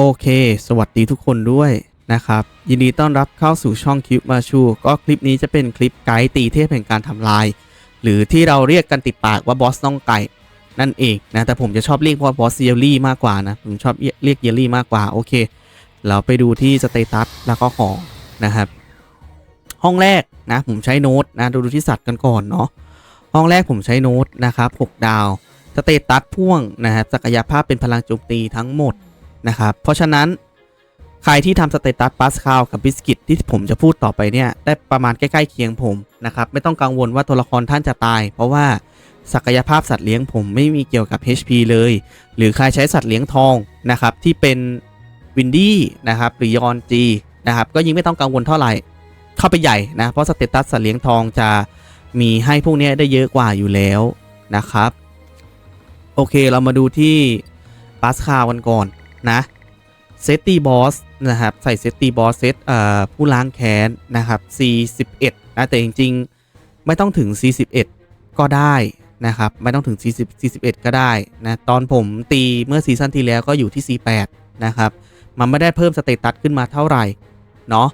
โอเค สวัสดีทุกคนด้วยนะครับ ยินดีต้อนรับเข้าสู่ช่องคลิปมาชู ก็คลิปนี้จะเป็นคลิปไกด์ตีเทพแห่งการทำลาย หรือที่เราเรียกกันติดปากว่าบอสน้องไก่นั่นเองนะ แต่ผมจะชอบเรียกว่าบอสเยลลี่มากกว่านะ ผมชอบเรียกเยลลี่มากกว่า โอเค เราไปดูที่สเตตัสแล้วก็ของนะครับ ห้องแรกนะผมใช้โน้ตนะ ดูดูที่สัตว์กันก่อนเนาะ ห้องแรกผมใช้โน้ตนะครับ6ดาว สเตตัสพ่วงนะครับ ศักยภาพเป็นพลังโจมตีทั้งหมด นะครับ เพราะฉะนั้นใครที่ทำสเตตัสปัสคาลกับบิสกิตที่ผมจะพูดต่อไปเนี่ยได้ประมาณใกล้ๆเคียงผมนะครับ ไม่ต้องกังวลว่าตัวละครท่านจะตาย เพราะว่าศักยภาพสัตว์เลี้ยงผมไม่มีเกี่ยวกับ HP เลย หรือใครใช้สัตว์เลี้ยงทองนะครับที่เป็นวินดี้นะครับหรือยอนจีนะครับก็ยิ่งไม่ต้องกังวลเท่าไหร่เข้าไปใหญ่นะเพราะสเตตัสสัตว์เลี้ยงทองจะมีให้พวกนี้ได้เยอะกว่าอยู่แล้วนะครับ โอเคเรามาดูที่ปัสคาวันก่อน นะเซตตีบอสนะครับใส่เซตตีบอสเซตผู้ล้างแค้นนะครับ C11 นะแต่จริงๆ ไม่ต้องถึง C11 ก็ได้นะครับ ไม่ต้องถึง 40 41 ก็ได้นะตอนผมตีเมื่อซีซั่นที่แล้วก็อยู่ที่ C8 นะครับมันไม่ได้เพิ่มสเตตัสขึ้นมาเท่าไหร่เนาะ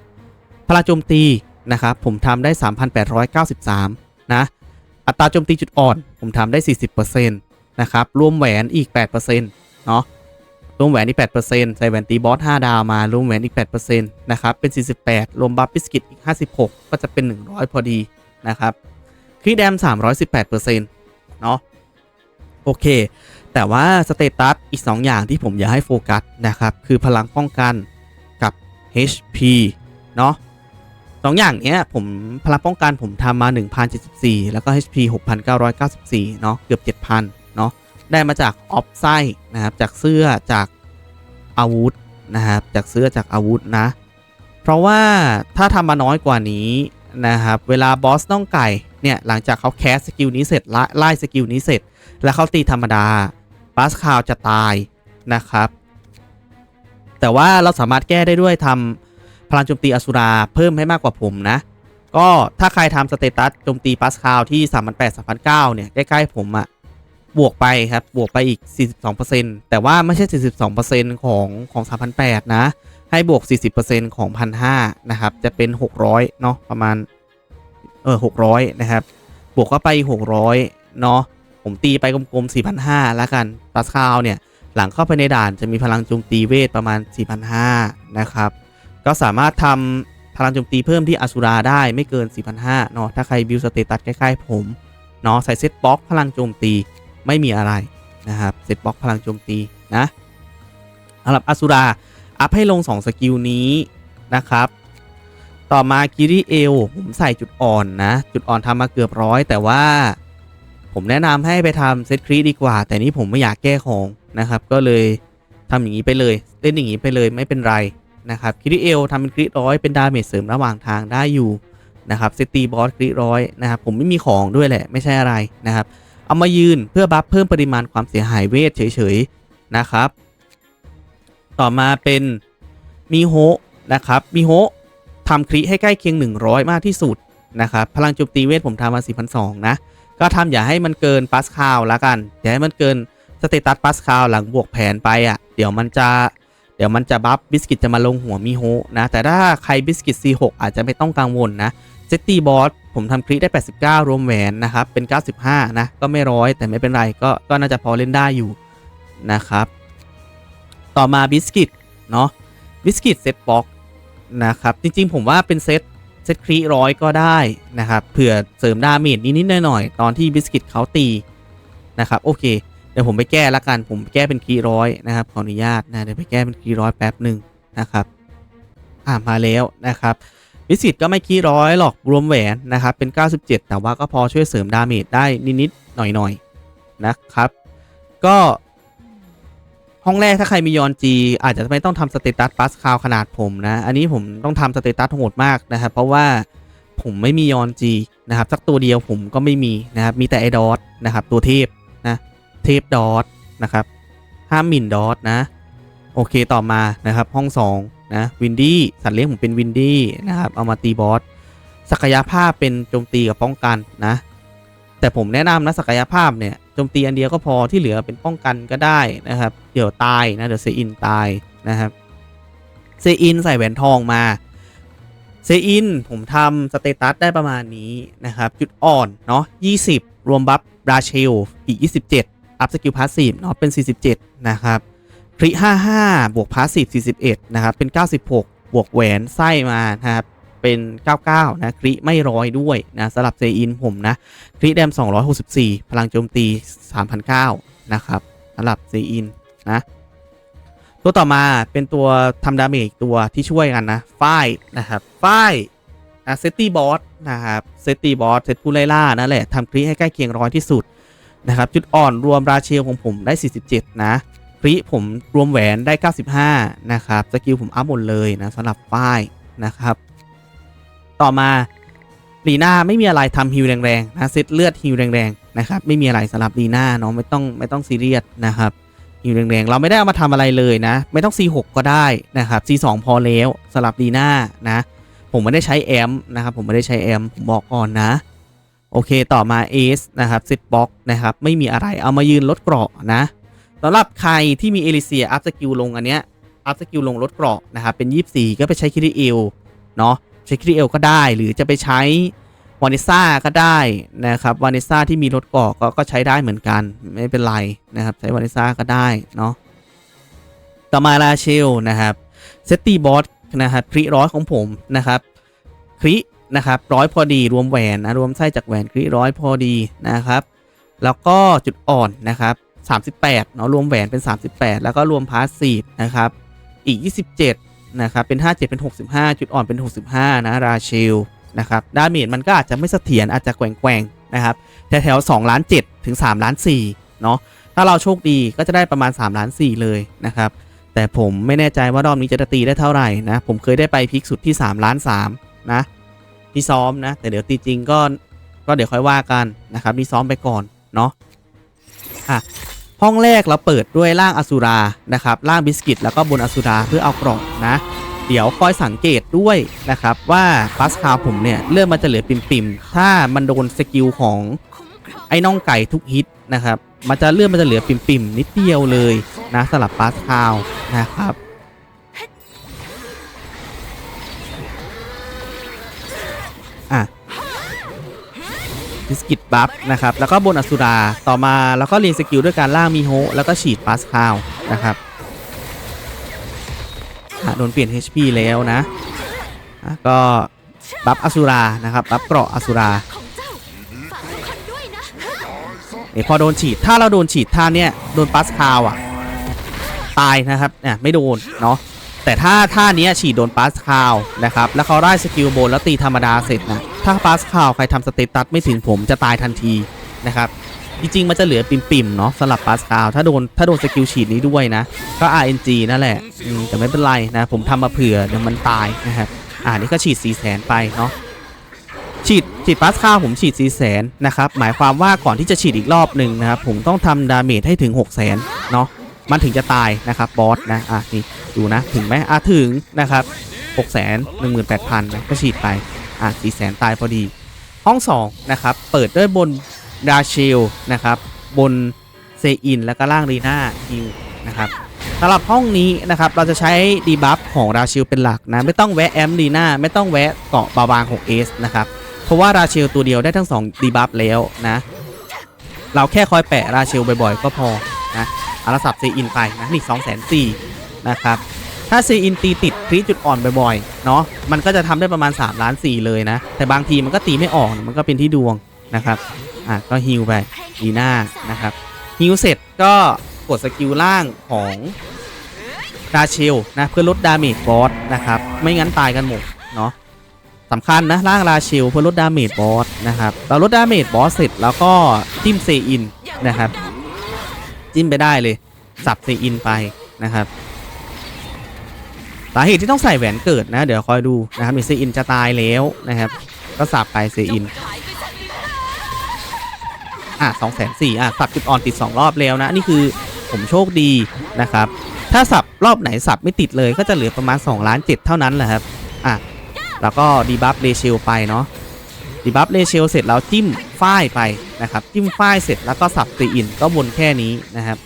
พลังโจมตีนะครับ ผมทำได้ 3,893 นะ อัตราโจมตีจุดอ่อน ผมทำได้ 40%นะครับ รวมแหวนอีก 8%เนาะ รวมแหวนอีก 8%ใส่แหวนตีบอส 5 ดาวมารวมแหวนอีก 8%นะครับ เป็น 48 รวมบัฟบิสกิตอีก 56 ก็จะเป็น 100 พอดีนะครับครีแดม 318%เนาะโอเค แต่ว่าสเตตัสอีก 2 อย่างที่ผมอยากให้โฟกัสนะครับ คือพลังป้องกันกับ HP เนาะสองอย่างเนี้ยผมพลังป้องกันผมทำมา 1,074 แล้วก็ HP 6,994 เนาะเกือบ 7,000เน ได้มาจากออฟไซนะครับ จากเสื้อจากอาวุธนะครับ จากเสื้อจากอาวุธนะ เพราะว่าถ้าทำมาน้อยกว่านี้นะครับ เวลาบอสน้องไก่เนี่ยหลังจากเขาแคสสกิลนี้เสร็จไล่สกิลนี้เสร็จ แล้วเขาตีธรรมดาบาสคาวจะตายนะครับ แต่ว่าเราสามารถแก้ได้ด้วยทำพลังโจมตีอสุราเพิ่มให้มากกว่าผมนะก็ถ้าใครทำสเตตัสโจมตีปัสคาวที่ 3,800 3,900เนี่ยใกล้ ๆ ผมอะ บวกไปครับ บวกไปอีก 42%แต่ว่าไม่ใช่ 42%ของของ 3,800 นะ ให้บวก 40%ของ 1,500 นะครับ จะเป็น 600 เนาะประมาณ เออ600 นะครับ บวกเข้าไป 600 เนาะผมตีไปกลมๆ 4,500 แล้วกันปัสคาวเนี่ย หลังเข้าไปในด่านจะมีพลังโจมตีเวทประมาณ 4,500 นะครับ ก็สามารถทำพลังโจมตีเพิ่มที่อสุราได้ไม่เกิน 4,500 เนาะถ้าใครบิวสเตตัสใกล้ๆผมเนาะใส่เซตบ็อกพลังโจมตี ไม่มีอะไรนะครับเซตบล็อกพลังโจมตีนะสำหรับอสุราอัพให้ลง 2 สกิลนี้นะครับ ต่อมากิริเอลผมใส่จุดอ่อนนะ จุดอ่อนทำมาเกือบร้อย แต่ว่าผมแนะนำให้ไปทำเซตครีดีกว่า แต่นี้ผมไม่อยากแก้ของนะครับ ก็เลยทำอย่างนี้ไปเลย เล่นอย่างนี้ไปเลยไม่เป็นไรนะครับคริเอลทำเป็นคริร้อยเป็นดาเมจเสริมระหว่างทางได้อยู่นะครับเซตีบอสคริร้อยนะครับผมไม่มีของด้วยแหละไม่ใช่อะไรนะครับ เอามายืนเพื่อบัฟเพิ่มปริมาณความเสียหายเวทเฉยๆนะครับ ต่อมาเป็นมีโฮนะครับมีโฮทำคริให้ใกล้เคียง 100 มากที่สุดนะครับพลังโจมตีเวทผมทำมา4,200นะก็ทำอย่าให้มันเกินปัสคาวละกันอย่าให้มันเกินสเตตัสปัสคาวหลังบวกแผนไปอะเดี๋ยวมันจะเดี๋ยวมันจะบัฟบิสกิตจะมาลงหัวมีโฮนะแต่ถ้าใครบิสกิต C6 อาจจะไม่ต้องกังวลนะเซตตีบอส ผมทำคลิกได้ 89 รวมแหวนนะครับ เป็น 95 นะ ก็ไม่ร้อยแต่ไม่เป็นไร ก็ก็น่าจะพอเล่นได้อยู่นะครับ ต่อมาบิสกิตเนาะบิสกิตเซตบ็อกนะครับ จริงๆ ผมว่าเป็นเซตเซตครีร้อยก็ได้นะครับ เผื่อเสริมดาเมจนิดๆหน่อยๆตอนที่บิสกิตเขาตีนะครับ โอเค เดี๋ยวผมไปแก้ละกัน ผมแก้เป็นคีร้อยนะครับขออนุญาตนะ เดี๋ยวไปแก้เป็นคีร้อยแป๊บหนึ่งนะครับ อ่ามาแล้วนะครับ วิสิตก็ไม่คีย์ร้อยหรอกรวมแหวนนะครับเป็น 97 แต่ว่าก็พอช่วยเสริมดาเมจได้นิดๆหน่อยๆนะครับ ก็ห้องแรกถ้าใครมียอนจีอาจจะไม่ต้องทำสเตตัสปัสคาวขนาดผมนะ อันนี้ผมต้องทำสเตตัสโหดมากนะครับ เพราะว่าผมไม่มียอนจีนะครับ สักตัวเดียวผมก็ไม่มีนะครับ มีแต่ไอดอสนะครับ ตัวเทพนะ เทปดอทนะครับห้ามหมิ่นดอทนะ โอเคต่อมานะครับห้อง2นะวินดี้สัตว์เลี้ยงผมเป็นวินดี้นะครับเอามาตีบอสศักยภาพเป็นโจมตีกับป้องกันนะ แต่ผมแนะนำนะศักยภาพเนี่ยโจมตีอันเดียวก็พอที่เหลือเป็นป้องกันก็ได้นะครับ เดี๋ยวตายนะเดี๋ยวเซอินตายนะครับเซอินใส่แหวนทองมาเซอินผมทำสเตตัสได้ประมาณนี้นะครับ จุดอ่อนเนาะ20 รวมบัฟราเชลอีก 27 อัพสกิลพาสซีฟเนาะเป็น 47 นะครับ คริ55บวกพาสซีฟ41นะครับ เป็น96บวกแหวนไส้มานะครับ เป็น99นะคริไม่ร้อยด้วยนะสำหรับเซอินผมนะคริแดม264พลังโจมตี3,009นะครับสำหรับเซอินนะตัวต่อมาเป็นตัวทำดาเมจตัวที่ช่วยกันนะฝ้ายนะครับฝ้ายอะเซตตี้บอสนะครับเซตตี้บอสเซตผู้ไล่ล่านั่นแหละทำคริให้ใกล้เคียงร้อยที่สุดนะครับจุดอ่อนรวมราเชลของผมได้ 47 นะ ริผมรวมแหวนได้ 95 นะครับ สกิลผมอัพหมดเลยนะสำหรับฝ้ายนะครับ ต่อมาลีน่าไม่มีอะไรทำฮิวแรงๆนะเซตเลือดฮิวแรงๆนะครับไม่มีอะไรสำหรับลีน่าเนาะไม่ต้องไม่ต้องซีเรียสนะครับฮิวแรงๆเราไม่ได้เอามาทำอะไรเลยนะ ไม่ต้อง C6 ก็ได้นะครับ C2 พอแล้วสำหรับลีน่านะผมไม่ได้ใช้แอมนะครับผมไม่ได้ใช้แอมผมบอกก่อนนะโอเคต่อมาเอสนะครับเซตบ็อกนะครับไม่มีอะไรเอามายืนลดเกราะนะ สำหรับใครที่มีเอลิเซียอัพสกิลลงอันเนี้ยอัพสกิลลงลดเกราะนะครับเป็น 24 ก็ไปใช้คิริเอลเนาะใช้คริเอลก็ได้หรือจะไปใช้วานิซ่าก็ได้นะครับวานิซ่าที่มีรถเกราะก็ก็ใช้ได้เหมือนกันไม่เป็นไรนะครับใช้วานิซ่าก็ได้เนาะต่อมาลาเชลนะครับเซตตี้บอสนะครับคริร้อยของผมนะครับครินะครับร้อยพอดีรวมแหวนนะรวมไส้จากแหวนคริร้อยพอดีนะครับ แล้วก็จุดอ่อนนะครับ 38เนาะรวมแหวนเป็น 38 แล้วก็รวมพาสซีฟนะครับอีก 27นะครับเป็น 57 เป็น 65 จุดอ่อนเป็น 65 นะราเชลนะครับดาเมจมันก็อาจจะไม่เสถียรอาจจะแกว่งๆนะครับแถวๆ2ล้าน7ถึง3ล้าน4เนาะถ้าเราโชคดีก็จะได้ประมาณ3ล้าน4เลยนะครับแต่ผมไม่แน่ใจว่ารอบนี้จะตีได้เท่าไหร่นะผมเคยได้ไปพีคสุดที่3ล้าน3นะที่ซ้อมนะแต่เดี๋ยวตีจริงก็ก็เดี๋ยวค่อยว่ากันนะครับนี่ซ้อมไปก่อนเนาะอะ ห้องแรกเราเปิดด้วยร่างอสุรานะครับร่างบิสกิตแล้วก็บนอสุราเพื่อเอากล่องนะ เดี๋ยวคอยสังเกตด้วยนะครับว่าปัสคาผมเนี่ยเลื่อนมันจะเหลือปิ่มๆ ถ้ามันโดนสกิลของไอ้น่องไก่ทุกฮิตนะครับมันจะเลื่อนมันจะเหลือปิ่มๆ นิดเดียวเลยนะสำหรับปัสคาวนะครับอะ บิสกิตบัฟนะครับ แล้วก็บนอสุรา ต่อมาแล้วก็เรียนสกิลด้วยการล่างมีโฮแล้วก็ฉีดปาสคาวนะครับโดนเปลี่ยน HP แล้วนะ ก็บัฟอสุรานะครับ บัฟเกราะอสุราเนะเดี๋ยพอโดนฉีด ถ้าเราโดนฉีดท่าเนี้ยโดนปาสคาวอะ ตายนะครับเนี่ยไม่โดนเนาะ แต่ถ้าท่านี้ฉีดโดนปาสคาวนะครับ แล้วเขาได้สกิลโบนแล้วตีธรรมดาเสร็จนะ ถ้าปาสคาวใครทำสเตตัสไม่ถึงผมจะตายทันทีนะครับ จริงๆ มันจะเหลือปิ่มๆ เนาะสำหรับปาสคาวถ้าโดนถ้าโดนสกิลฉีดนี้ด้วยนะ ก็ RNG นั่นแหละ แต่ไม่เป็นไรนะ ผมทำมาเผื่อเดี๋ยวมันตายนะครับ อ่านี่ก็ฉีด 4 0 0แสนไปเนาะฉีดฉีดปาสคาวผมฉีด 4 0 0แสนนะครับ หมายความว่าก่อนที่จะฉีดอีกรอบหนึ่งนะครับ ผมต้องทำดาเมจให้ถึง 6 0 0แสนเนาะ มันถึงจะตายนะครับบอสนะอะนี่ดูนะถึงไหมอะถึงนะครับ6 1 8 0 0 0นะก็ฉีดไปอะ4 0 0 0 0ตายพอดี ห้อง 2 นะครับ เปิดด้วยบนดาเชลนะครับ บนเซอิน แล้วก็ล่างรีนาฮิวนะครับสำหรับห้องนี้นะครับเราจะใช้ดีบัฟของราชิลเป็นหลักนะ ไม่ต้องแวะแอมรีนาไม่ต้องแวะเกาะบาบาง 6S นะครับ เพราะว่าราชิลตัวเดียวได้ทั้ง2ดีบัฟแล้วนะ เราแค่คอยแปะราชิลบ่อยๆ ก็พอ อาละสับเซอินไปนะนี่2 4 0 0 0นะครับถ้าเซอินตีติดครีจุดอ่อนบ่อยๆ เนาะมันก็จะทำได้ประมาณ 3 ล้าน 4 เลยนะ แต่บางทีมันก็ตีไม่ออก มันก็เป็นที่ดวงนะครับ อะ ก็ฮิวไปดีหน้านะครับฮิวเสร็จก็กดสกิลล่างของราเชลนะ เพื่อลดดาเมจบอสนะครับ ไม่งั้นตายกันหมด เนาะสำคัญนะล่างราเชลเพื่อลดดาเมจบอสนะครับเราลดดาเมจบอสเสร็จแล้วก็จิ้มเซอินนะครับ จิ้มไปได้เลย สับเซอินไปนะครับสาเหตุที่ต้องใส่แหวนเกิดนะ เดี๋ยวคอยดูนะครับมีเซอินจะตายแล้วนะครับ ก็สับไปเซอิน อะสองแสนสี่อะสับจุดอ่อนติด2รอบแล้วนะ นี่คือผมโชคดีนะครับ ถ้าสับรอบไหนสับไม่ติดเลยก็จะเหลือประมาณ2ล้าน7เท่านั้นแหละครับ อะ แล้วก็ดีบัฟเรเชลไปเนาะดีบัฟเรเชลเสร็จแล้วจิ้ม ฝ้ายไปนะครับ จิ้มฝ้ายเสร็จแล้วก็สับซีอินก็วนแค่นี้นะครับ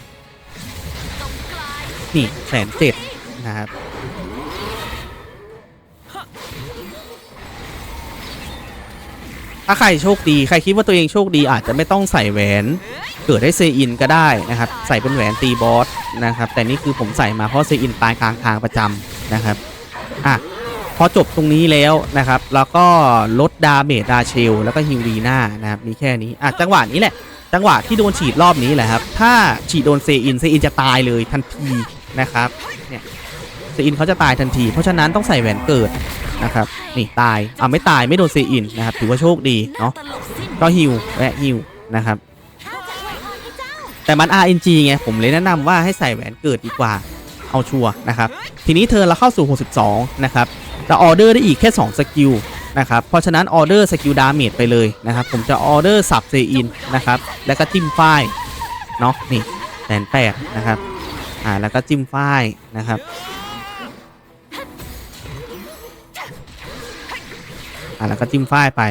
นี่แสนเจ็ดนะครับถ้าใครโชคดีใครคิดว่าตัวเองโชคดีอาจจะไม่ต้องใส่แหวนเกิดให้เซอินก็ได้นะครับ ใส่เป็นแหวนตีบอสนะครับ แต่นี่คือผมใส่มาเพราะเซอินตายกลางทางประจำนะครับอะ พอจบตรงนี้แล้วนะครับ แล้วก็ลดดาเมจดาเชล แล้วก็ฮิวลีน่านะครับมีแค่นี้อะจังหวะนี้แหละ จังหวะที่โดนฉีดรอบนี้แหละครับ ถ้าฉีดโดนเซอินเซอินจะตายเลยทันทีนะครับเนี่ยเซอินเขาจะตายทันที เพราะฉะนั้นต้องใส่แหวนเกิดนะครับนี่ตายอะไม่ตายไม่โดนเซอินนะครับถือว่าโชคดีเนาะก็ฮิวและฮิวนะครับข้าจะอวยพรให้เจ้าแต่มัน RNG ไงผมเลยแนะนำว่าให้ใส่แหวนเกิดดีกว่าเอาชัวนะครับทีนี้เธอเราเข้าสู่ 62 นะครับ จะออเดอร์ได้อีกแค่ 2 สกิลนะครับ เพราะฉะนั้นออเดอร์สกิลดาเมจไปเลยนะครับ ผมจะออเดอร์สับเซอินนะครับ แล้วก็จิ้มฝ้ายเนาะนี่แสนแปดนะครับ อ่า แล้วก็จิ้มฝ้ายนะครับอ่าแล้วก็จิ้มฝ้ายไป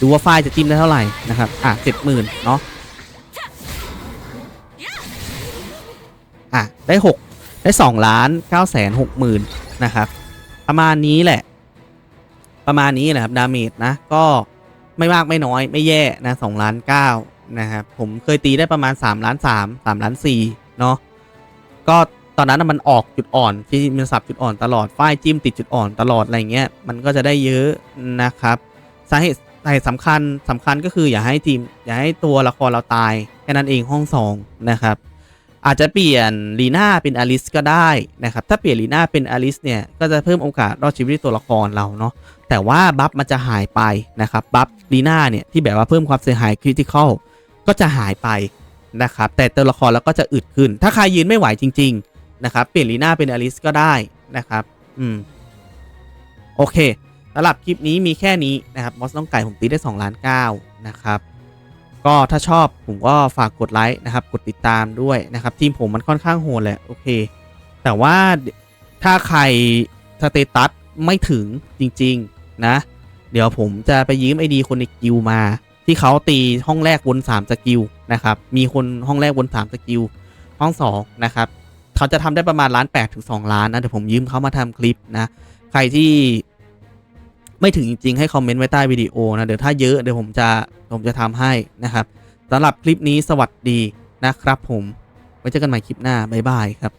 ดูว่าฝ้ายจะจิ้มได้เท่าไหร่นะครับ อะเจ็ดหมื่นเนาะอะได้6ได้2ล้าน9แสน6หมื่นนะครับ ประมาณนี้แหละ ประมาณนี้แหละครับดาเมจนะ ก็ไม่มากไม่น้อยไม่แย่นะ2ล้าน9นะครับผมเคยตีได้ประมาณ3ล้าน3 3ล้าน4เนาะก็ตอนนั้นมันออกจุดอ่อนที่มันสับจุดอ่อนตลอดฝ้ายจิ้มติดจุดอ่อนตลอดอะไรเงี้ยมันก็จะได้เยอะนะครับสาเหตุสาเหตุสำคัญสำคัญก็คืออย่าให้ทีมอย่าให้ตัวละครเราตายแค่นั้นเองห้องสองนะครับ อาจจะเปลี่ยนลีน่าเป็นอลิสก็ได้นะครับ ถ้าเปลี่ยนลีน่าเป็นอลิสเนี่ย ก็จะเพิ่มโอกาสรอดชีวิตตัวละครเราเนาะ แต่ว่าบัฟมันจะหายไปนะครับ บัฟลีน่าเนี่ยที่แบบว่าเพิ่มความเสียหายคริติคอลก็จะหายไปนะครับ แต่ตัวละครเราก็จะอึดขึ้น ถ้าใครยืนไม่ไหวจริง ๆ นะครับ เปลี่ยนลีน่าเป็นอลิสก็ได้นะครับ อืม โอเคสำหรับคลิปนี้มีแค่นี้นะครับบอสน้องไก่ผมตีได้2ล้าน9นะครับ ก็ถ้าชอบผมก็ฝากกดไลค์นะครับ กดติดตามด้วยนะครับ ทีมผมมันค่อนข้างโหดแหละโอเค แต่ว่าถ้าใครสเตตัสไม่ถึงจริง ๆ นะ เดี๋ยวผมจะไปยืมไอดีคนในกิลมา ที่เขาตีห้องแรกวน3สกิลนะครับ มีคนห้องแรกวน3สกิลห้อง2นะครับเขาจะทำได้ประมาณล้าน8ถึง2ล้านนะเดี๋ยวผมยืมเขามาทำคลิปนะ ใครที่ ไม่ถึงจริงๆ ให้คอมเมนต์ไว้ใต้วิดีโอนะ เดี๋ยวถ้าเยอะเดี๋ยวผมจะผมจะทำให้นะครับสำหรับคลิปนี้สวัสดีนะครับผม ไว้เจอกันใหม่คลิปหน้า บ๊ายบายครับ